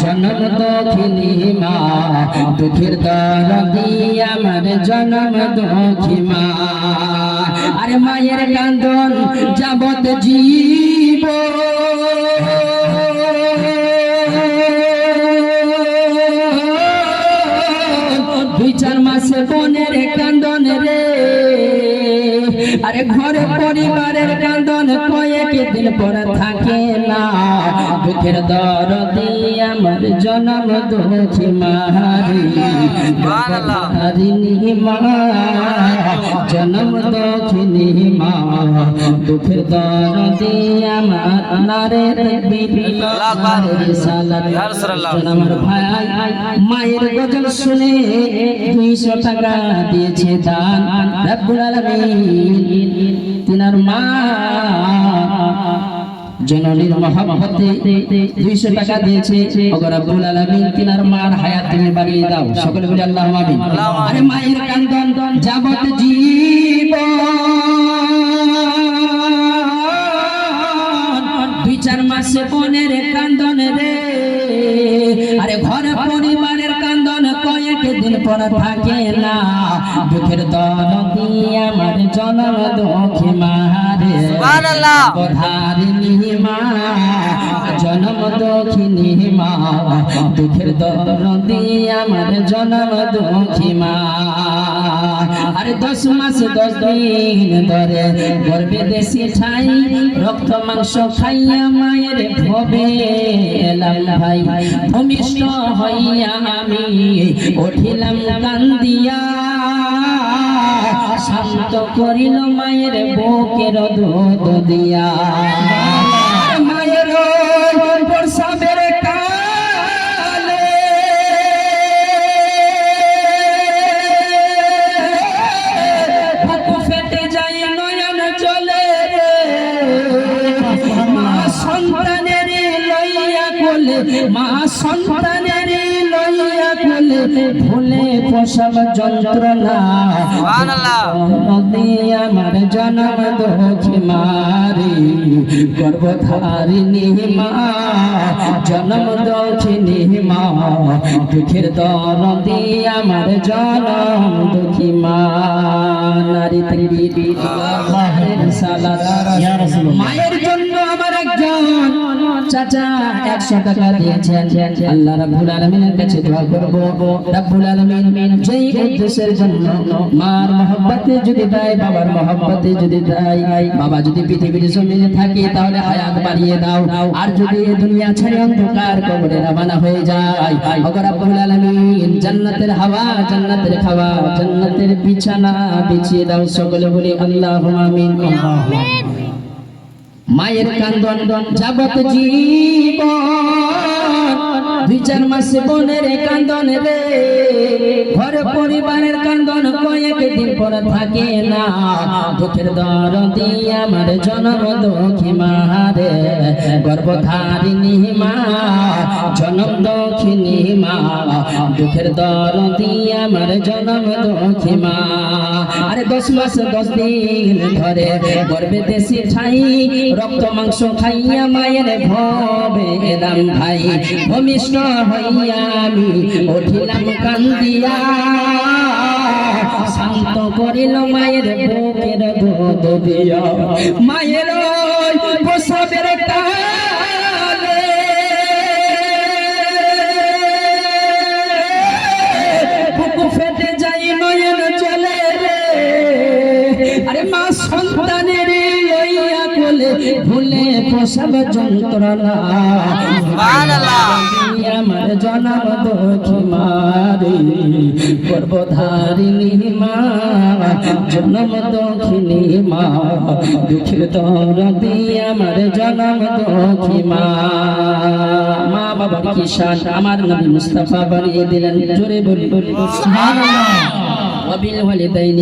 জনম দক্ষিণী মা দুঃখের দরদি আমার জনম দক্ষী মা। আরে মায়ের কান্দন যাবত জীব। দুই চার মাসে বোনের কান্দন রে। আরে ঘরে পরিবারের কান্দন কয়েক দিন পর থাকে না দুঃখের দরদি আমার জনম হারিনি মা জনম দক্ষিণী মা দুঃখের দরদি আমার নারে আমার ভাই। মায়ের গজল শুনে দুইশো টাকা দিয়েছে দান। রব্বুল আলামিন তিনার মা জননীর মহাব্বতে দুইশো টাকা দিয়েছে। ওগর আব্দুল আলামিন তিনার মার হায়াত তুমি বাড়িয়ে দাও। সকলে বলে আল্লাহ আমিন। আরে মায়ের কান্দন যাবত জীবন। দুই চার মাসে বোনের কান্দন রে। আরে ঘর পরিবারের কান্দন কয়েক দিন পর থাকে না। দুঃখের দল দিয়ে আমার জনম দুঃখী মারে জনম দক্ষিণী মা দুঃখের দল দিয়ে আমার জনম দুঃখী মা আরে দশ মাস, দশ দিন ধরে গর্বে দেশি ঠাই, রক্ত, মাংস খাইয়া মায়ের ভবে এলাম ভাই। ভূমিষ্ঠ হইয়া আমি উঠিলাম কান্দিয়া শান্ত করিল মায়ের বুকের দুধ দিয়া। মায়ের প্রসাবের কালে ফেটে যায়, নয়ন চলে। মা সন্তানের লইয়া কোলে মা সন্তানের লইয়া কোলে ভুলে প্রসব যন্ত্রণা। নদী আমার জনম দোষী মারি গর্ভধারিণী মা জনম দক্ষিণী মা। দুঃখের দরদি আমার জনম দুঃখী মা। নারী তৃপ্তি মায়ের জন্য আমার একজন চাচা। আল্লাহ বাবা যদি পৃথিবীর জমিনে থাকে, তাহলে হায়াত বাড়িয়ে দাও। আর যদি দুনিয়া ছেড়ে অন্ধকার কবরে রবানা হয়ে যায় ওগো জান্নাতের হাওয়া, জান্নাতের খাওয়া, জান্নাতের বিছানা বিছিয়ে দাও সকলে বলি আল্লাহুম্মা আমিন। মায়ের কান্দন যাবত জীবন। দুই চার মাসে বোনের কান্দন রে। ঘর পরিবারের কান্দন কয়েক দিন পর থাকে না। দুঃখের দর দিয়ে আমার জনম দুঃখী মারে গর্ভধারিণী মা জনম দক্ষিণী মা, দুঃখের দর দিয়ে আমার জনম দুঃখী মা। আরে দশ মাস, দশ দিন ধরে গর্বে দেশি ঠাই, রক্ত, মাংস খাইয়া মায়ের ভবে এলাম ভাই। ভূমিষ্ঠ হইয়া আমি উঠিলাম কান্দিয়া, শান্ত করিল মায়ের বুকের দিয়া মায়ের ভুলে প্রসব যন্ত্রণা। আমার জনম দক্ষি মারি গর্ভধারিণী মা জনম দক্ষিণী মা দুঃখের দরদি আমার জনম দক্ষি মা মা বাবা কিষান আমার নবী মুস্তাফা বানিয়ে দিলেন। জোরে বলি বলি সুবহানাল্লাহ ওয়াবিল ওয়ালিদাইনি